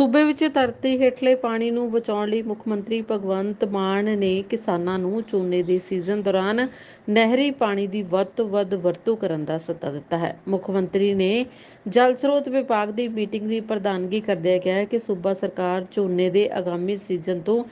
ਸੂਬੇ ਵਿੱਚ ਧਰਤੀ ਹੇਠਲੇ ਪਾਣੀ ਨੂੰ ਬਚਾਉਣ ਲਈ ਮੁੱਖ ਮੰਤਰੀ ਭਗਵੰਤ ਮਾਨ ਨੇ ਕਿਸਾਨਾਂ ਨੂੰ ਝੋਨੇ ਦੇ ਸੀਜ਼ਨ ਦੌਰਾਨ ਨਹਿਰੀ ਪਾਣੀ ਦੀ ਵੱਧ ਤੋਂ ਵੱਧ ਵਰਤੋਂ ਕਰਨ ਦਾ ਸੱਦਾ ਦਿੱਤਾ ਹੈ। ਮੁੱਖ ਮੰਤਰੀ ਨੇ ਜਲ ਸਰੋਤ ਵਿਭਾਗ ਦੀ ਮੀਟਿੰਗ ਦੀ ਪ੍ਰਧਾਨਗੀ ਕਰਦਿਆਂ ਕਿਹਾ ਕਿ ਸੂਬਾ ਸਰਕਾਰ ਝੋਨੇ ਦੇ ਆਗਾਮੀ ਸੀਜ਼ਨ ਤੋਂ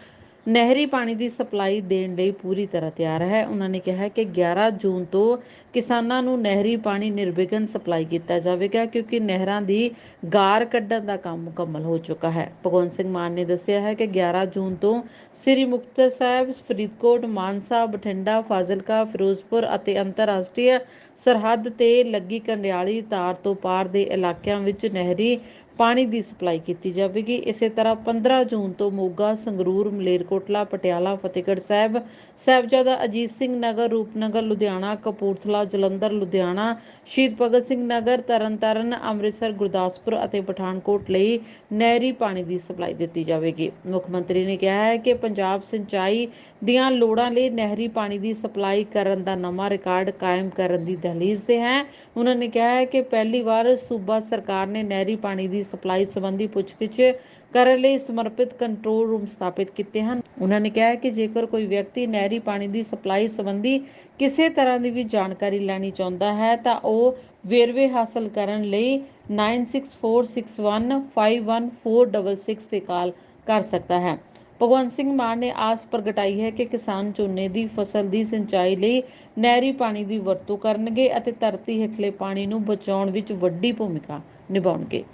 ਨਹਿਰੀ ਪਾਣੀ ਦੀ ਸਪਲਾਈ ਦੇਣ ਲਈ ਪੂਰੀ ਤਰ੍ਹਾਂ ਤਿਆਰ ਹੈ। ਉਹਨਾਂ ਨੇ ਕਿਹਾ ਕਿ 11 ਜੂਨ ਤੋਂ ਕਿਸਾਨਾਂ ਨੂੰ ਨਹਿਰੀ ਪਾਣੀ ਨਿਰਵਿਘਨ ਸਪਲਾਈ ਕੀਤਾ ਜਾਵੇਗਾ ਕਿਉਂਕਿ ਨਹਿਰਾਂ ਦੀ ਗਾਰ ਕੱਢਣ ਦਾ ਕੰਮ ਮੁਕੰਮਲ ਹੋ ਚੁੱਕਾ ਹੈ। ਭਗਵੰਤ ਸਿੰਘ ਮਾਨ ਨੇ ਦੱਸਿਆ ਹੈ ਕਿ 11 ਜੂਨ ਤੋਂ ਸ੍ਰੀ ਮੁਕਤਸਰ ਸਾਹਿਬ, ਫਰੀਦਕੋਟ, ਮਾਨਸਾ, ਬਠਿੰਡਾ, ਫਾਜ਼ਿਲਕਾ, ਫਿਰੋਜ਼ਪੁਰ ਅਤੇ ਅੰਤਰਰਾਸ਼ਟਰੀ ਸਰਹੱਦ ਤੇ ਲੱਗੀ ਕੰਡਿਆਲੀ ਤਾਰ ਤੋਂ ਪਾਰ ਦੇ ਇਲਾਕਿਆਂ ਵਿੱਚ ਨਹਿਰੀ ਪਾਣੀ ਦੀ ਸਪਲਾਈ ਕੀਤੀ ਜਾਵੇਗੀ। ਇਸੇ ਤਰ੍ਹਾਂ 15 ਜੂਨ ਤੋਂ ਮੋਗਾ, ਸੰਗਰੂਰ, ਮਲੇਰਕੋਟਲਾ, ਪਟਿਆਲਾ, ਫਤਿਹਗੜ੍ਹ ਸਾਹਿਬ, ਸਾਹਿਬਜ਼ਾਦਾ ਅਜੀਤ ਸਿੰਘ ਨਗਰ, ਰੂਪਨਗਰ, ਲੁਧਿਆਣਾ, ਕਪੂਰਥਲਾ, ਜਲੰਧਰ, ਲੁਧਿਆਣਾ, ਸ਼ਹੀਦ ਭਗਤ ਸਿੰਘ ਨਗਰ, ਤਰਨਤਾਰਨ, ਅੰਮ੍ਰਿਤਸਰ, ਗੁਰਦਾਸਪੁਰ ਅਤੇ ਪਠਾਨਕੋਟ ਲਈ ਨਹਿਰੀ ਪਾਣੀ ਦੀ ਸਪਲਾਈ ਦਿੱਤੀ ਜਾਵੇਗੀ। ਮੁੱਖ ਮੰਤਰੀ ਨੇ ਕਿਹਾ ਹੈ ਕਿ ਪੰਜਾਬ ਸਿੰਚਾਈ ਦੀਆਂ ਲੋੜਾਂ ਲਈ ਨਹਿਰੀ ਪਾਣੀ ਦੀ ਸਪਲਾਈ ਕਰਨ ਦਾ ਨਵਾਂ ਰਿਕਾਰਡ ਕਾਇਮ ਕਰਨ ਦੀ ਦਹਲੀਜ਼ ਤੇ ਹੈ। ਉਹਨਾਂ ਨੇ ਕਿਹਾ ਹੈ ਕਿ ਪਹਿਲੀ ਵਾਰ ਸੂਬਾ ਸਰਕਾਰ ਨੇ ਨਹਿਰੀ ਪਾਣੀ ਦੀ ਸਪਲਾਈ ਸੰਬੰਧੀ ਪੁੱਛਗਿੱਛ ਕਰਨ ਲਈ ਸਮਰਪਿਤ ਕੰਟਰੋਲ ਰੂਮ ਸਥਾਪਿਤ ਕੀਤੇ ਹਨ। ਉਹਨਾਂ ਨੇ ਕਿਹਾ ਕਿ ਜੇਕਰ ਕੋਈ ਵਿਅਕਤੀ ਨਹਿਰੀ ਪਾਣੀ ਦੀ ਸਪਲਾਈ ਸੰਬੰਧੀ ਕਿਸੇ ਤਰ੍ਹਾਂ ਦੀ ਵੀ ਜਾਣਕਾਰੀ ਲੈਣੀ ਚਾਹੁੰਦਾ ਹੈ, ਤਾਂ ਉਹ ਵੇਰਵੇ ਹਾਸਲ ਕਰਨ ਲਈ 9646151466 ਤੇ ਕਾਲ ਕਰ ਸਕਦਾ ਹੈ। ਭਗਵੰਤ ਸਿੰਘ ਮਾਨ ਨੇ ਆਸ ਪ੍ਰਗਟਾਈ ਹੈ ਕਿ ਕਿਸਾਨ ਝੋਨੇ ਦੀ ਫਸਲ ਦੀ ਸਿੰਚਾਈ ਲਈ ਨਹਿਰੀ ਪਾਣੀ ਦੀ ਵਰਤੋਂ ਕਰਨਗੇ ਅਤੇ ਧਰਤੀ ਹੇਠਲੇ ਪਾਣੀ ਨੂੰ ਬਚਾਉਣ ਵਿੱਚ ਵੱਡੀ ਭੂਮਿਕਾ ਨਿਭਾਉਣਗੇ।